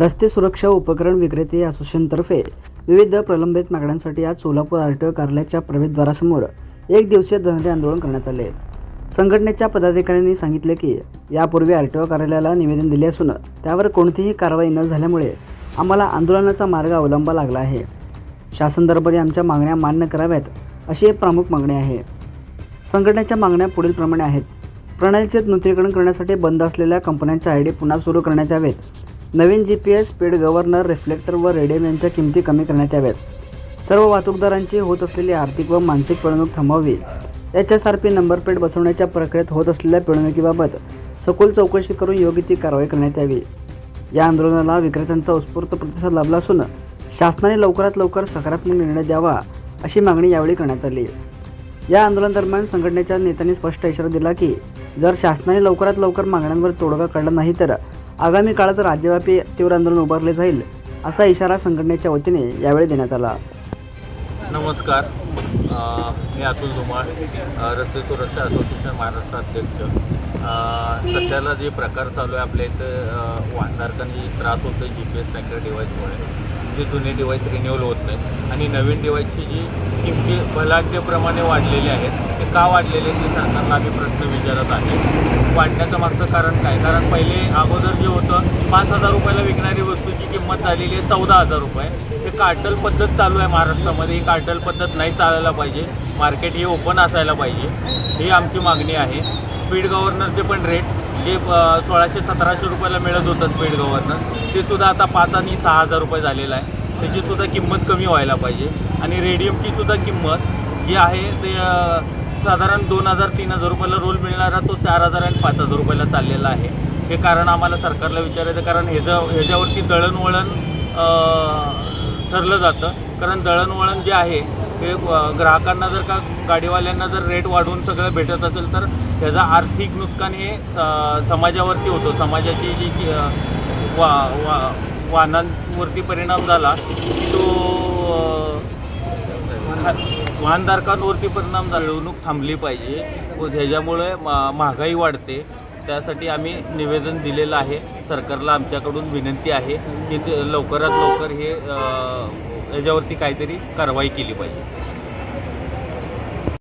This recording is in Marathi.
रस्ते सुरक्षा उपकरण विक्रेते असोसिएशनतर्फे विविध प्रलंबित मागण्यांसाठी आज सोलापूर आर टी ओ कार्यालयाच्या प्रवेशद्वारासमोर एक दिवसीय धनरे आंदोलन करण्यात आले. संघटनेच्या पदाधिकाऱ्यांनी सांगितले की यापूर्वी आर टी ओ कार्यालयाला निवेदन दिले असून त्यावर कोणतीही कारवाई न झाल्यामुळे आम्हाला आंदोलनाचा मार्ग अवलंबा लागला आहे. शासन दरबारी आमच्या मागण्या मान्य कराव्यात अशी एक प्रमुख मागणी आहे. संघटनेच्या मागण्या पुढीलप्रमाणे आहेत. प्रणालीचे नूतनीकरण करण्यासाठी बंद असलेल्या कंपन्यांच्या आय डी पुन्हा सुरू करण्यात यावेत. नवीन G P S speed governor reflector व रेडियम यांच्या किमती कमी करण्यात याव्यात. सर्व वाहतूकदारांची होत असलेली आर्थिक व मानसिक पिळवणूक थांबवावी. H S R P number plate बसवण्याच्या प्रक्रियेत होत असलेल्या पिळवणुकीबाबत सखोल चौकशी करून योग्य ती कारवाई करण्यात यावी. या आंदोलनाला विक्रेत्यांचा उत्स्फूर्त प्रतिसाद लाभला असून शासनाने लवकरात लवकर सकारात्मक निर्णय द्यावा अशी मागणी यावेळी करण्यात आली. या आंदोलनादरम्यान संघटनेच्या नेत्यांनी स्पष्ट इशारा दिला की जर शासनाने लवकरात लवकर मागण्यांवर तोडगा काढला नाही तर आगामी काळात राज्यव्यापी तीव्र आंदोलन उभारले जाईल असा इशारा संघटनेच्या वतीने यावेळी देण्यात आला. नमस्कार. मी अतुल धुमाळ अ, रस्ते सुरक्षा असोसिएशन महाराष्ट्र अध्यक्ष. सध्याला जे प्रकार चालू आहे आपल्या इथं अ, वाहनधारकांनी त्रास होतो जी पी एस ट्रॅकर डिव्हाइसमुळे. जे जुने डिवाईस रिन्युअल होत नाही आणि नवीन डिवाईसची जी किमती बलाढ्यप्रमाणे वाढलेली आहेत ते का वाढलेले आहेत ते सरकारला आम्ही प्रश्न विचारत आहे. वाढण्याचं मागचं कारण काय? कारण पहिले अगोदर जे होतं पाच हजार रुपयाला विकणारी वस्तूची किंमत झालेली आहे चौदा हजार रुपये. हे कार्टल पद्धत चालू आहे महाराष्ट्रामध्ये. ही कार्टल पद्धत नाही चालायला पाहिजे. मार्केट हे ओपन असायला पाहिजे. ही आमची मागणी आहे. स्पीड गव्हर्नरचे पण रेट जे सोळाशे सतराशे रुपयाला मिळत होतं पेडगावातनं ते सुद्धा आता पाच आणि सहा हजार रुपये झालेलं आहे. त्याची सुद्धा किंमत कमी व्हायला पाहिजे. आणि रेडियमची सुद्धा किंमत जी आहे ते साधारण दोन हजार तीन हजार रुपयाला रोल मिळणारा तो चार हजार आणि पाच हजार रुपयाला चाललेला आहे. हे कारण आम्हाला सरकारला विचारायचं कारण ह्याच्या ह्याच्यावरती दळणवळण ठरलं जातं कारण दळणवळण जे आहे हे ग्राहकांना जर का गाडीवाल्यांना जर रेट वाढवून सगळं भेटत असेल तर त्याचा आर्थिक नुकसान हे समाजावरती होतो. समाजाची जी वा वा वाहनांवरती परिणाम झाला तो वाहनधारकांवरती परिणाम झालवणूक थांबली पाहिजे. व ह्याच्यामुळे महागाई वाढते. त्यासाठी आम्ही निवेदन दिलेलं आहे. सरकारला आमच्याकडून विनंती आहे की ते लवकरात लवकर हे याच्यावरती काहीतरी कारवाई केली पाहिजे.